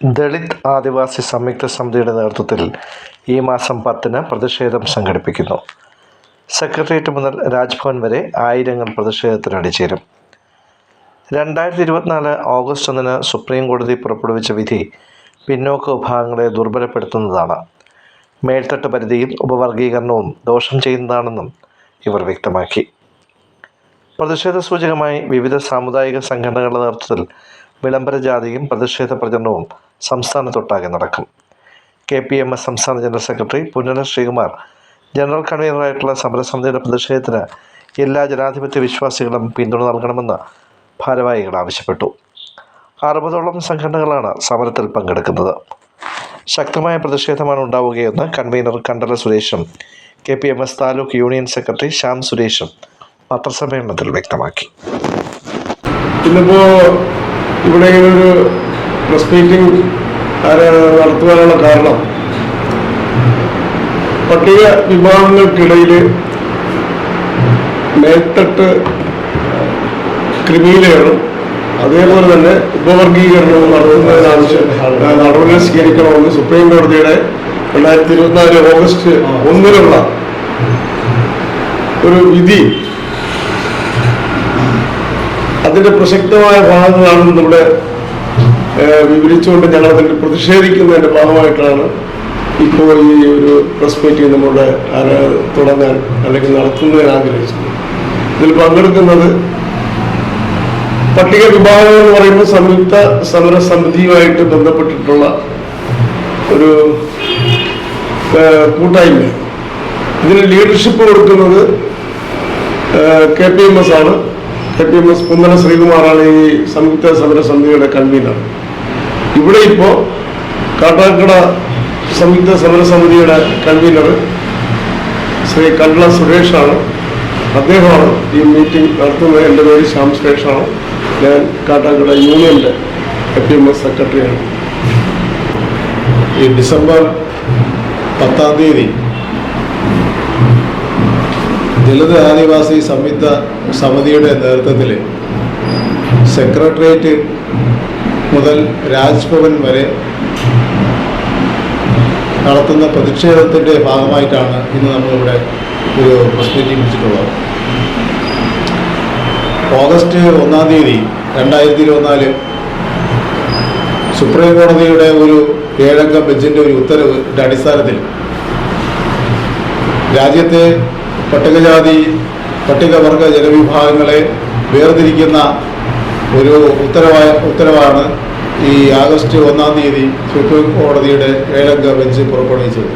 ദളിത് ആദിവാസി സംയുക്ത സമിതിയുടെ നേതൃത്വത്തിൽ ഈ മാസം പത്തിന് പ്രതിഷേധം സംഘടിപ്പിക്കുന്നു. സെക്രട്ടേറിയറ്റ് മുതൽ രാജ്ഭവൻ വരെ ആയിരങ്ങൾ പ്രതിഷേധത്തിന് അണിചേരും രണ്ടായിരത്തി ഇരുപത്തിനാല് ഓഗസ്റ്റ് ഒന്നിന് സുപ്രീം കോടതി പുറപ്പെടുവിച്ച വിധി പിന്നോക്ക വിഭാഗങ്ങളെ ദുർബലപ്പെടുത്തുന്നതാണ്. മേൽത്തട്ട് പരിധിയും ഉപവർഗീകരണവും ദോഷം ചെയ്യുന്നതാണെന്നും ഇവർ വ്യക്തമാക്കി. പ്രതിഷേധ സൂചകമായി വിവിധ സാമുദായിക സംഘടനകളുടെ നേതൃത്വത്തിൽ വിളംബര ജാഥയും പ്രതിഷേധ പ്രചരണവും സംസ്ഥാനത്തൊട്ടാകെ നടക്കും. കെ പി എം എസ് സംസ്ഥാന general secretary Punnala Sreekumar general കൺവീനറായിട്ടുള്ള സമരസമിതിയുടെ പ്രതിഷേധത്തിന് എല്ലാ ജനാധിപത്യ വിശ്വാസികളും പിന്തുണ നൽകണമെന്ന് ഭാരവാഹികൾ ആവശ്യപ്പെട്ടു. അറുപതോളം സംഘടനകളാണ് സമരത്തിൽ പങ്കെടുക്കുന്നത്. ശക്തമായ പ്രതിഷേധമാണ് ഉണ്ടാവുകയെന്ന് കൺവീനർ കണ്ടല സുരേഷും K P M S taluk union secretary Shyam സുരേഷും പത്രസമ്മേളനത്തിൽ വ്യക്തമാക്കി. ഇന്നിപ്പോ ഇവിടെ ഒരു പ്രസ് മീറ്റിംഗ് നടത്തുവാനുള്ള കാരണം. പട്ടിക വിഭാഗങ്ങൾക്കിടയിൽ മേൽത്തട്ട് ക്രിമിനലുകളും അതേപോലെ തന്നെ ഉപവർഗീകരണവും നടത്തുന്നതിനാവശ്യം നടപടികൾ സ്വീകരിക്കണമെന്ന് സുപ്രീം കോടതിയുടെ രണ്ടായിരത്തി ഇരുപത്തിനാല് ഓഗസ്റ്റ് ഒന്നിനുള്ള ഒരു വിധി അതിന്റെ പ്രസക്തമായ ഭാഗങ്ങളാണ് നമ്മുടെ വിവരിച്ചുകൊണ്ട് ഞങ്ങൾ അതിൽ പ്രതിഷേധിക്കുന്നതിന്റെ ഭാഗമായിട്ടാണ് ഇപ്പോൾ ഈ ഒരു പ്രസ് മീറ്റിംഗ് നമ്മുടെ തുടങ്ങാൻ അല്ലെങ്കിൽ നടത്തുന്നതിന് ആഗ്രഹിച്ചത്. ഇതിൽ പങ്കെടുക്കുന്നത് പട്ടിക വിഭാഗം എന്ന് പറയുമ്പോൾ സംയുക്ത സമര സമിതിയുമായിട്ട് ബന്ധപ്പെട്ടിട്ടുള്ള ഒരു കൂട്ടായ്മ. ഇതിന് ലീഡർഷിപ്പ് കൊടുക്കുന്നത് കെ പി എം എസ് ആണ്. K P M S Kunnala ശ്രീകുമാറാണ് ഈ സംയുക്ത സമര സമിതിയുടെ കൺവീനർ. ഇവിടെ ഇപ്പോ കാട്ടാക്കട സംയുക്ത സമരസമിതിയുടെ കൺവീനർ ശ്രീ കണ്ട്ല സുരേഷാണ്. അദ്ദേഹമാണ് ഈ മീറ്റിംഗ് നടത്തുന്നത്. എന്റെ പേര് ശ്യാം സുരേഷാണ്. ഞാൻ കാട്ടാക്കട യൂണിയന്റെ കെ പി എം എസ് സെക്രട്ടറിയാണ്. ഈ ഡിസംബർ പത്താം തീയതി ദളിത് ആദിവാസി സംയുക്ത സമിതിയുടെ നേതൃത്വത്തിൽ സെക്രട്ടേറിയറ്റ് മുതൽ രാജ്ഭവൻ വരെ നടത്തുന്ന പ്രതിഷേധത്തിന്റെ ഭാഗമായിട്ടാണ് ഇന്ന് നമ്മളിവിടെ ഒരു പ്രസ് മീറ്റിംഗ് വിളിച്ചിട്ടുള്ളത്. ഓഗസ്റ്റ് ഒന്നാം തീയതി രണ്ടായിരത്തി ഇരുപത്തിനാല് സുപ്രീം കോടതിയുടെ ഒരു ഏഴംഗ ബെഞ്ചിന്റെ ഒരു ഉത്തരവിന്റെ അടിസ്ഥാനത്തിൽ രാജ്യത്തെ പട്ടികജാതി പട്ടികവർഗ ജനവിഭാഗങ്ങളെ വേർതിരിക്കുന്ന ഒരു ഉത്തരവായ ഉത്തരവാണ് ഈ ആഗസ്റ്റ് ഒന്നാം തീയതി സുപ്രീം കോടതിയുടെ ഏഴംഗ ബെഞ്ച് പുറപ്പെടുവിച്ചത്.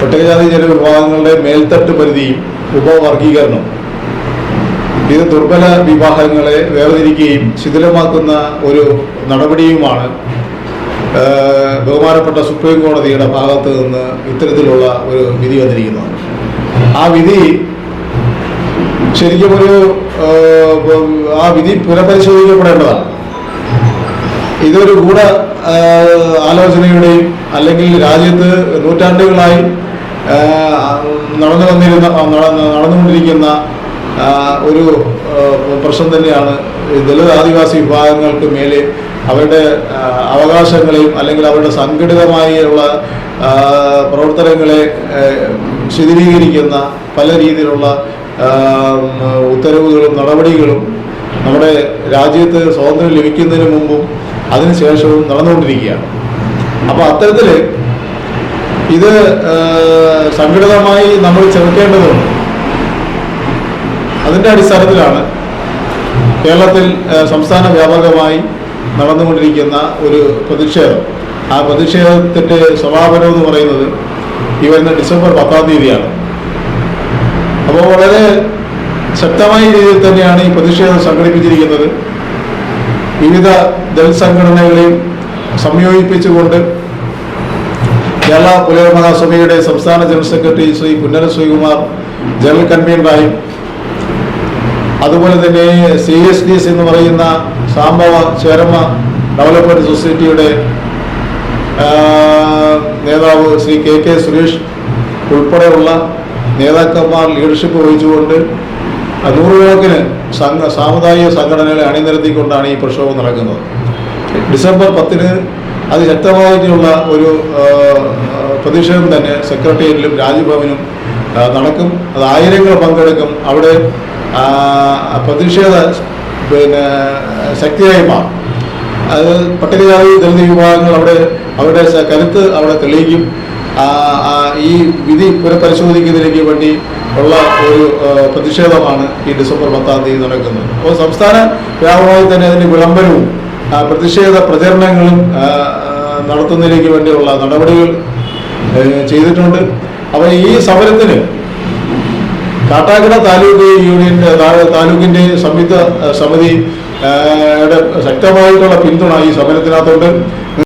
പട്ടികജാതി ജനവിഭാഗങ്ങളുടെ മേൽത്തട്ട് പരിധിയും ഉപവർഗീകരണം. ഇത് ദുർബല വിവാഹങ്ങളെ വേർതിരിക്കുകയും ശിഥിലമാക്കുന്ന ഒരു നടപടിയുമാണ് ബഹുമാനപ്പെട്ട സുപ്രീം കോടതിയുടെ ഭാഗത്ത് നിന്ന് ഇത്തരത്തിലുള്ള ഒരു വിധി വന്നിരിക്കുന്നത്. ആ വിധി ശരിക്കും ഒരു വിധി പുനഃപരിശോധിക്കപ്പെടേണ്ടതാണ്. ഇതൊരു ഗൂഢ ആലോചനയുടെയും അല്ലെങ്കിൽ രാജ്യത്ത് നൂറ്റാണ്ടുകളായി നടന്നു വന്നിരുന്ന നടന്നുകൊണ്ടിരിക്കുന്ന ഒരു പ്രശ്നം തന്നെയാണ് ദളിത് ആദിവാസി വിഭാഗങ്ങൾക്ക് മേലെ അവരുടെ അവകാശങ്ങളെയും അല്ലെങ്കിൽ അവരുടെ സംഘടിതമായുള്ള പ്രവർത്തനങ്ങളെ ശിഥിലീകരിക്കുന്ന പല രീതിയിലുള്ള ഉത്തരവുകളും നടപടികളും നമ്മുടെ രാജ്യത്ത് സ്വാതന്ത്ര്യം ലഭിക്കുന്നതിന് മുമ്പും അതിനുശേഷവും നടന്നുകൊണ്ടിരിക്കുകയാണ്. അപ്പോൾ അത്തരത്തിൽ ഇത് സംഘടിതമായി നമ്മൾ ചെറുക്കേണ്ടതുണ്ട്. അതിന്റെ അടിസ്ഥാനത്തിലാണ് കേരളത്തിൽ സംസ്ഥാന വ്യാപകമായി നടന്നുകൊണ്ടിരിക്കുന്ന ഒരു പ്രതിഷേധം. ആ പ്രതിഷേധത്തിന്റെ സമാപനം എന്ന് പറയുന്നത് ഈ വരുന്ന ഡിസംബർ പത്താം തീയതിയാണ്. അപ്പോൾ വളരെ ശക്തമായ രീതിയിൽ തന്നെയാണ് ഈ പ്രതിഷേധം സംഘടിപ്പിച്ചിരിക്കുന്നത്. വിവിധ ദളിത് സംഘടനകളെയും സംയോജിപ്പിച്ചുകൊണ്ട് കേരള പുലയ മഹാസഭയുടെ സംസ്ഥാന general secretary Shri Punnala Sreekumar general കൺവീനറായും അതുപോലെ തന്നെ സി എസ് ഡി എസ് എന്ന് പറയുന്ന സാംബവ ചേരമ ഡെവലപ്മെന്റ് സൊസൈറ്റിയുടെ നേതാവ് ശ്രീ കെ കെ സുരേഷ് ഉൾപ്പെടെയുള്ള നേതാക്കന്മാർ ലീഡർഷിപ്പ് വഹിച്ചുകൊണ്ട് നൂറുകണക്കിന് സംഘ സാമുദായിക സംഘടനകളെ അണിനിരത്തിക്കൊണ്ടാണ് ഈ പ്രക്ഷോഭം നടക്കുന്നത്. ഡിസംബർ പത്തിന് അതിശക്തമായിട്ടുള്ള ഒരു പ്രതിഷേധം തന്നെ സെക്രട്ടേറിയറ്റിലും രാജ്ഭവനും നടക്കും. അത് ആയിരങ്ങൾ പങ്കെടുക്കും. അവിടെ പ്രതിഷേധ പിന്നെ ശക്തിയായി മാറും. അത് പട്ടികജാതി ദളിത് വിഭാഗങ്ങൾ അവിടെ അവരുടെ കരുത്ത് അവിടെ തെളിയിക്കും. ഈ വിധി പുനഃപരിശോധിക്കുന്നതിലേക്ക് വേണ്ടി ഉള്ള ഒരു പ്രതിഷേധമാണ് ഈ ഡിസംബർ പത്താം തീയതി നടക്കുന്നത്. അപ്പോൾ സംസ്ഥാന വ്യാപകമായി തന്നെ അതിന്റെ വിളംബരവും പ്രതിഷേധ പ്രചരണങ്ങളും നടത്തുന്നതിലേക്ക് വേണ്ടിയുള്ള നടപടികൾ ചെയ്തിട്ടുണ്ട്. അപ്പോൾ ഈ സമരത്തിന് കാട്ടാക്കട താലൂക്ക് യൂണിയൻ താലൂക്കിന്റെ സംയുക്ത സമിതി ശക്തമായിട്ടുള്ള പിന്തുണ ഈ സമരത്തിനകത്തുണ്ട്.